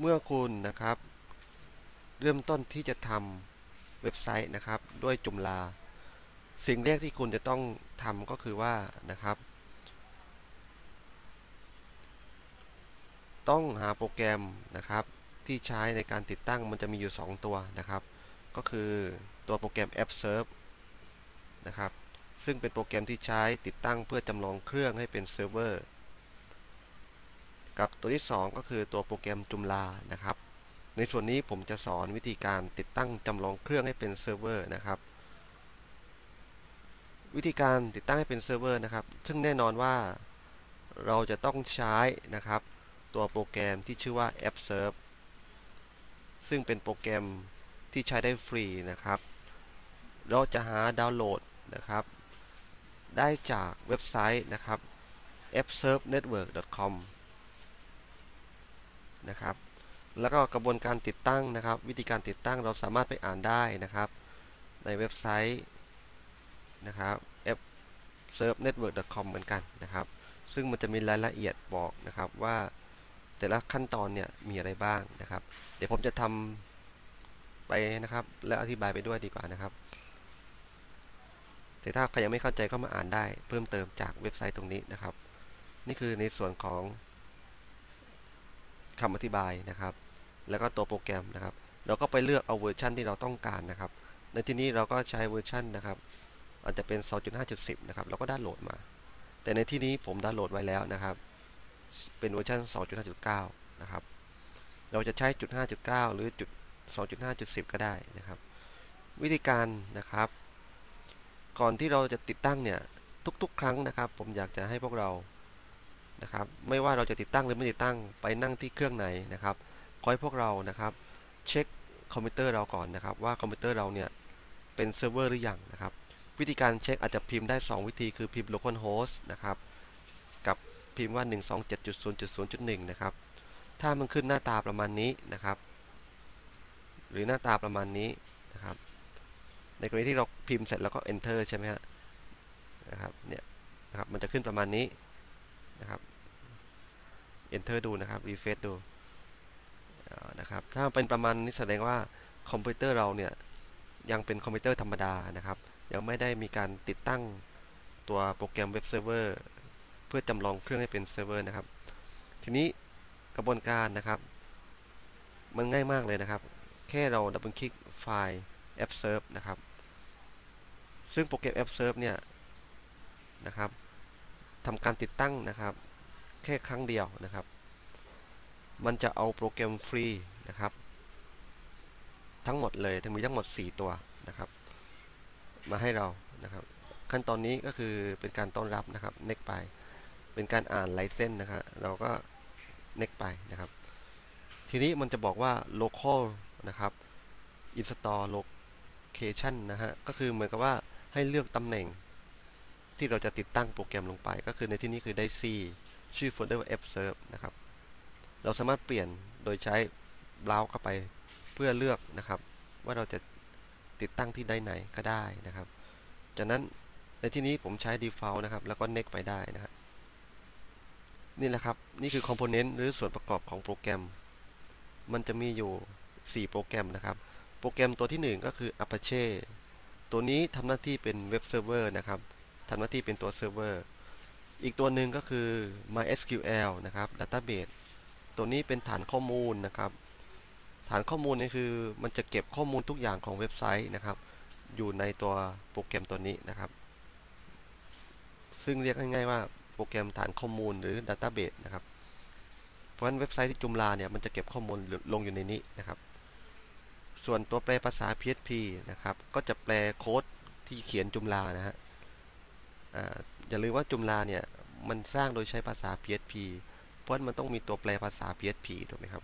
เมื่อคุณนะครับ เริ่มต้นที่จะทำเว็บไซต์นะครับ ด้วยจุมลา สิ่งแรกที่คุณจะต้องทำก็คือว่านะครับ ต้องหาโปรแกรมนะครับ ที่ใช้ในการติดตั้งมันจะมีอยู่ 2 ตัวนะครับ ก็คือตัวโปรแกรม App Serve นะครับ ซึ่งเป็นโปรแกรมที่ใช้ติดตั้งเพื่อจำลองเครื่องให้เป็นเซิร์ฟเวอร์ กับตัวที่ 2 ก็คือตัวโปรแกรมจุมลานะครับ ในส่วนนี้ผมจะสอนวิธีการติดตั้งจำลองเครื่องให้เป็นเซิร์ฟเวอร์นะครับ วิธีการติดตั้งให้เป็นเซิร์ฟเวอร์นะครับ ซึ่งแน่นอนว่าเราจะต้องใช้นะครับ ตัวโปรแกรมที่ชื่อว่า App Serve ซึ่งเป็นโปรแกรมที่ใช้ได้ฟรีนะครับ เราจะหาดาวน์โหลดนะครับ ได้จากเว็บไซต์นะครับ appservenetwork.com นะครับ แล้วก็กระบวนการติดตั้งนะครับ วิธีการติดตั้งเราสามารถไปอ่านได้นะครับ ในเว็บไซต์นะครับ appservenetwork.com เหมือนกันนะครับ ซึ่งมันจะมีรายละเอียดบอกนะครับว่าแต่ละขั้นตอนเนี่ยมีอะไรบ้างนะครับ เดี๋ยวผมจะทำไปนะครับ แล้วอธิบายไปด้วยดีกว่านะครับ แต่ถ้าใครยังไม่เข้าใจก็มาอ่านได้ เพิ่มเติมจากเว็บไซต์ตรงนี้นะครับ นี่คือในส่วนของ คำอธิบายนะครับ แล้วก็ตัวโปรแกรมนะครับ เราก็ไปเลือกเอาเวอร์ชันที่เราต้องการนะครับ ในที่นี้เราก็ใช้เวอร์ชันนะครับ อาจจะเป็น 2.5.10 นะครับ เราก็ดาวน์โหลดมา แต่ในที่นี้ผมดาวน์โหลดไว้แล้วนะครับ เป็นเวอร์ชัน2.5.9 นะครับ เราจะใช้จุด5.9 หรือจุด2.5.10 ก็ได้นะครับ วิธีการนะครับ ก่อนที่เราจะติดตั้งเนี่ย ทุกๆ ครั้งนะครับ ผมอยากจะให้พวกเรา นะครับ ไม่ว่าเราจะติดตั้งหรือไม่ติดตั้งไปนั่งที่เครื่องไหนนะครับขอให้พวกเรานะครับ เช็คคอมพิวเตอร์เราก่อนนะครับ ว่าคอมพิวเตอร์เราเนี่ยเป็นเซิร์ฟเวอร์หรือยังนะครับ วิธีการเช็คอาจจะพิมพ์ได้ 2 วิธีคือพิมพ์ localhost นะครับ กับพิมพ์ว่า 127.0.0.1 นะครับ ถ้ามันขึ้นหน้าตาประมาณนี้นะครับ หรือหน้าตาประมาณนี้นะครับ ในกรณีที่เราพิมพ์เสร็จแล้วก็ enter ใช่ไหมฮะนะครับเนี่ยนะครับมันจะขึ้นประมาณนี้นะครับ enter ดูนะครับ refresh ดูนะครับถ้าเป็นประมาณนี้แสดงว่าคอมพิวเตอร์เราเนี่ยยังเป็นคอมพิวเตอร์ธรรมดานะครับ ยังไม่ได้มีการติดตั้งตัวโปรแกรมเว็บเซิร์ฟเวอร์เพื่อจำลองเครื่องให้เป็นเซิร์ฟเวอร์นะครับ ทีนี้กระบวนการนะครับ มันง่ายมากเลยนะครับ แค่เราดับเบิลคลิกไฟล์ app serve นะครับ ซึ่งโปรแกรม app serve เนี่ยนะครับทำการติดตั้งนะครับ แค่ครั้งเดียวนะครับ มันจะเอาโปรแกรมฟรีนะครับ ทั้งหมดเลยทั้งมีทั้งหมด 4 ตัวนะครับ มาให้เรานะครับ ขั้นตอนนี้ก็คือเป็นการต้อนรับนะครับเน็กไป เป็นการอ่านไลเซนนะครับเราก็เน็กไปนะครับ ทีนี้มันจะบอกว่า local นะครับ install location นะฮะก็คือเหมือนกับว่าให้เลือกตำแหน่งที่เราจะติดตั้งโปรแกรมลงไป ก็คือในที่นี้คือได้ C ชื่อโฟลเดอร์ว่า app serve นะครับ เราสามารถเปลี่ยนโดยใช้เบราว์เข้าไปเพื่อเลือกนะครับ ว่าเราจะติดตั้งที่ใดไหนก็ได้นะครับ จากนั้นในที่นี้ผมใช้ default นะครับ แล้วก็ next ไปได้นะครับนี่แหละครับ นี่คือ component หรือส่วนประกอบของโปรแกรม มันจะมีอยู่ 4 โปรแกรมนะครับ โปรแกรมตัวที่ 1 ก็คือ Apache ตัวนี้ทำหน้าที่เป็นเว็บเซิร์ฟเวอร์นะครับทำหน้าที่เป็นตัวเซิร์ฟเวอร์ อีกตัวหนึ่งก็คือ MySQL นะครับ Database ตัวนี้เป็นฐานข้อมูลนะครับ ฐานข้อมูลนี่คือมันจะเก็บข้อมูลทุกอย่างของเว็บไซต์นะครับ อยู่ในตัวโปรแกรมตัวนี้นะครับ ซึ่งเรียกง่ายๆว่าโปรแกรมฐานข้อมูลหรือ Database นะครับ เพราะฉะนั้นเว็บไซต์ที่จุมลาเนี่ยมันจะเก็บข้อมูลลงอยู่ในนี้นะครับ ส่วนตัวแปลภาษา PHP นะครับ ก็จะแปลโค้ดที่เขียนจุมลานะฮะอย่าลืมว่าจุมลาเนี่ย มันสร้างโดยใช้ภาษา PHP เพราะมันต้องมีตัวแปลภาษา PHP ถูกไหมครับ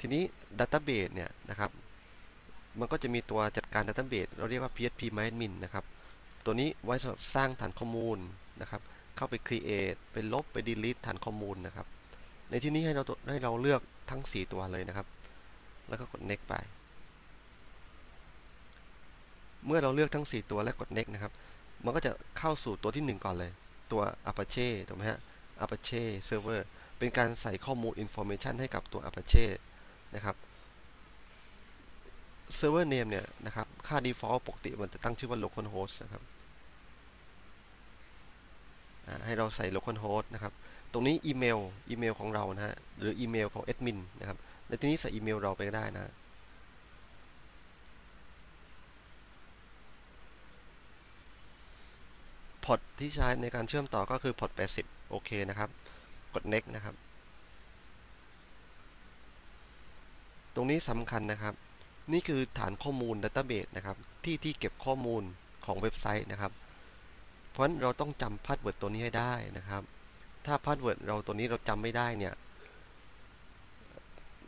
ทีนี้ Database เนี่ยนะครับ มันก็จะมีตัวจัดการ Database เราเรียกว่า PHP MyAdmin นะครับ ตัวนี้ไว้สำหรับสร้างฐานข้อมูลนะครับ เข้าไป create ไปลบไป delete ฐานข้อมูลนะครับ ในที่นี้ให้เราให้เราเลือกทั้ง 4 ตัวเลยนะครับ แล้วก็กด next ไป เมื่อเราเลือกทั้ง 4 ตัวและกด next นะครับ มันก็จะเข้าสู่ตัวที่ 1 ก่อนเลย ตัว Apache ถูกไหมฮะ Apache Server เป็นการใส่ข้อมูล information ให้กับตัว Apache นะครับ server name เนี่ยนะครับ ค่า default ปกติมันจะตั้งชื่อว่า localhost นะครับ ให้เราใส่ localhost นะครับ ตรงนี้อีเมล อีเมลของเรานะฮะ หรืออีเมลของแอดมินนะครับ ในที่นี้ใส่อีเมลเราไปก็ได้นะ พอร์ตที่ใช้ในการเชื่อมต่อก็คือพอร์ต80 โอเคนะครับ กด next นะครับ ตรงนี้สำคัญนะครับ นี่คือฐานข้อมูล Database นะครับ ที่ที่เก็บข้อมูลของเว็บไซต์นะครับ เพราะฉะนั้นเราต้องจำพาสเวิร์ดตัวนี้ให้ได้นะครับ ถ้าพาสเวิร์ดเราตัวนี้เราจำไม่ได้เนี่ย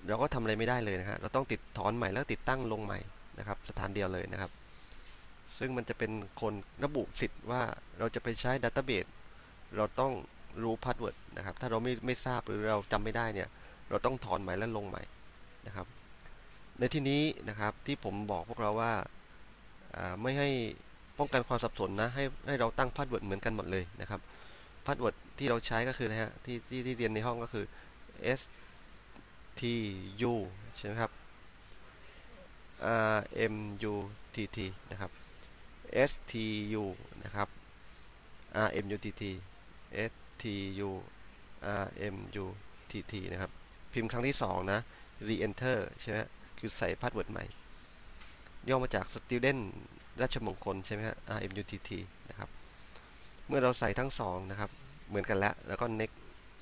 เราก็ทำอะไรไม่ได้เลยนะฮะเราต้องติดถอนใหม่แล้วติดตั้งลงใหม่นะครับ สถานเดียวเลยนะครับ ซึ่งมันจะเป็นคนระบุสิทธิ์ว่าเราจะไปใช้ดัตเตอร์เบสเราต้องรู้พาสเวิร์ดนะครับ ถ้าเราไม่ไม่ทราบหรือเราจำไม่ได้เนี่ย เราต้องถอนใหม่แล้วลงใหม่นะครับ ในที่นี้นะครับที่ผมบอกพวกเราว่าไม่ให้ป้องกันความสับสนนะให้ให้เราตั้งพาสเวิร์ดเหมือนกันหมดเลยนะครับพาสเวิร์ดที่เราใช้ก็คือนะฮะที่ที่ที่เรียนในห้องก็คือ s t u ใช่ไหมครับ r m u t t นะครับ s t u นะครับ r m u t t s t u r m u t t นะครับ พิมพ์ครั้งที่ 2 นะ re enter ใช่ไหมคือใส่พาสเวิร์ดใหม่ ย่อมาจาก student ราชมงคลใช่ไหมฮะ r m u t t นะครับ เมื่อเราใส่ทั้ง 2 นะครับ เหมือนกันแล้ว แล้วก็ next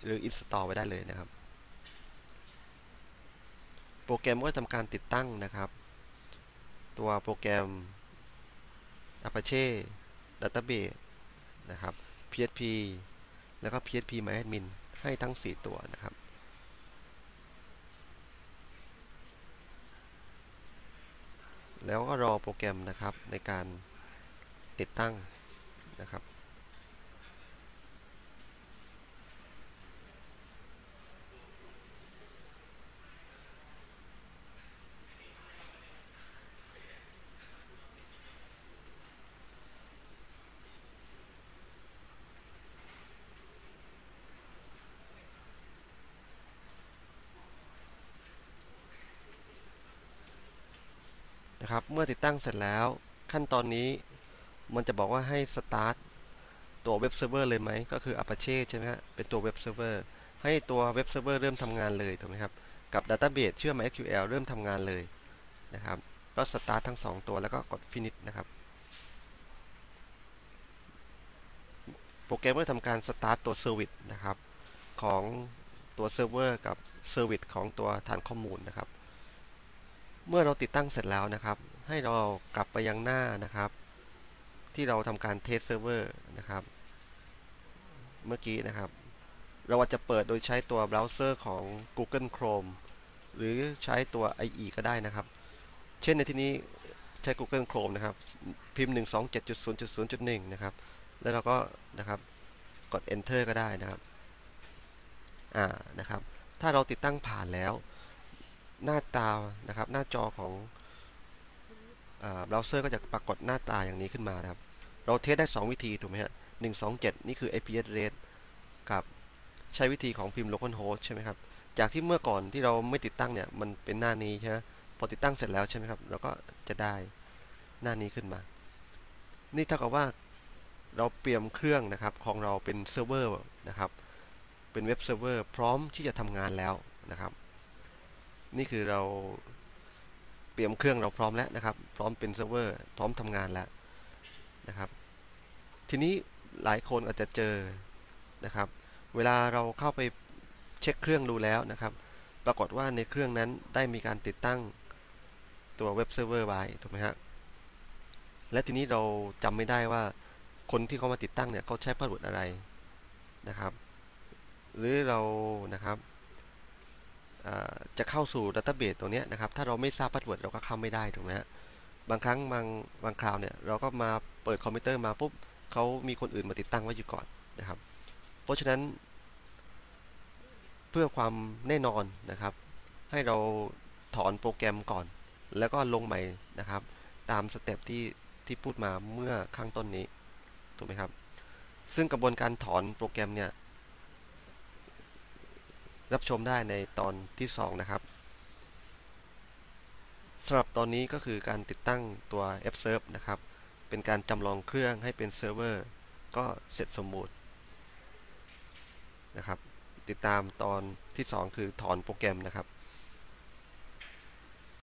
หรือ install ไว้ได้เลยนะครับ โปรแกรมก็ทำการติดตั้งนะครับ ตัวโปรแกรม Apache Database นะครับ PHP แล้วก็ PHP MyAdmin ให้ทั้ง 4 ตัวนะครับ แล้วก็รอโปรแกรมนะครับในการติดตั้งนะครับ นะครับ เมื่อติดตั้งเสร็จแล้ว ขั้นตอนนี้มันจะบอกว่าให้ start ตัวเว็บเซิร์ฟเวอร์เลยไหม ก็คือ Apache ใช่ไหมฮะ เป็นตัวเว็บเซิร์ฟเวอร์ ให้ตัวเว็บเซิร์ฟเวอร์เริ่มทำงานเลยถูกไหมครับ กับ Database เชื่อม MySQL เริ่มทำงานเลยนะครับ ก็ start ทั้ง 2 ตัวแล้วก็กด finish นะครับ โปรแกรมเมอร์ทำการ start ตัว service นะครับ ของตัวเซิร์ฟเวอร์กับเซอร์วิสของตัวฐานข้อมูลนะครับ เมื่อเราติดตั้งเสร็จแล้วนะครับ ให้เรากลับไปยังหน้านะครับ ที่เราทำการเทสเซิร์ฟเวอร์นะครับ เมื่อกี้นะครับ เราอาจจะเปิดโดยใช้ตัวเบราว์เซอร์ของ Google Chrome หรือใช้ตัว IE ก็ได้นะครับ เช่นในที่นี้ใช้ Google Chrome นะครับ พิมพ์ 127.0.0.1 นะครับ แล้วเราก็นะครับกด Enter ก็ได้นะครับ อ่า นะครับ ถ้าเราติดตั้งผ่านแล้ว หน้าตานะครับ หน้าจอของเบราว์เซอร์ก็จะปรากฏหน้าตาอย่างนี้ขึ้นมานะครับ เราเทสได้ 2 วิธีถูกไหมฮะหนึ่งสองเจ็ดนี่คือ IP address กับใช้วิธีของพิมพ์ localhost ใช่ไหมครับ จากที่เมื่อก่อนที่เราไม่ติดตั้งเนี่ยมันเป็นหน้านี้ใช่ไหมพอติดตั้งเสร็จแล้วใช่ไหมครับเราก็จะได้หน้านี้ขึ้นมา นี่เท่ากับว่าเราเปลี่ยนเครื่องนะครับของเราเป็นเซิร์ฟเวอร์นะครับ เป็นเว็บเซิร์ฟเวอร์พร้อมที่จะทำงานแล้วนะครับ นี่คือเราเตรียมเครื่องเราพร้อมแล้วนะครับ พร้อมเป็นเซิร์ฟเวอร์ พร้อมทำงานแล้วนะครับ ทีนี้หลายคนอาจจะเจอนะครับ เวลาเราเข้าไปเช็คเครื่องดูแล้วนะครับ ปรากฏว่าในเครื่องนั้นได้มีการติดตั้งตัวเว็บเซิร์ฟเวอร์ไว้ถูกไหมฮะและทีนี้เราจำไม่ได้ว่าคนที่เขามาติดตั้งเนี่ยเขาใช้พาสเวิร์ดอะไรนะครับ หรือเรานะครับ จะเข้าสู่ดัตเตอร์เบสตัวนี้นะครับ ถ้าเราไม่ทราบพาสเวิร์ดเราก็เข้าไม่ได้ถูกไหมฮะบางครั้งบางบางคราวเนี่ยเราก็มาเปิดคอมพิวเตอร์มาปุ๊บเขามีคนอื่นมาติดตั้งไว้อยู่ก่อนนะครับ เพราะฉะนั้น เพื่อความแน่นอนนะครับ ให้เราถอนโปรแกรมก่อน แล้วก็ลงใหม่นะครับ ตามสเต็ปที่ที่พูดมาเมื่อข้างต้นนี้ถูกไหมครับ ซึ่งกระบวนการถอนโปรแกรมเนี่ย รับชมได้ในตอนที่ 2 นะครับสำหรับตอนนี้ก็คือการติดตั้งตัว F-Serve นะครับ เป็นการจำลองเครื่องให้เป็นเซิร์ฟเวอร์ก็เสร็จสมบูรณ์นะครับ ติดตามตอนที่ 2 คือถอนโปรแกรมนะครับ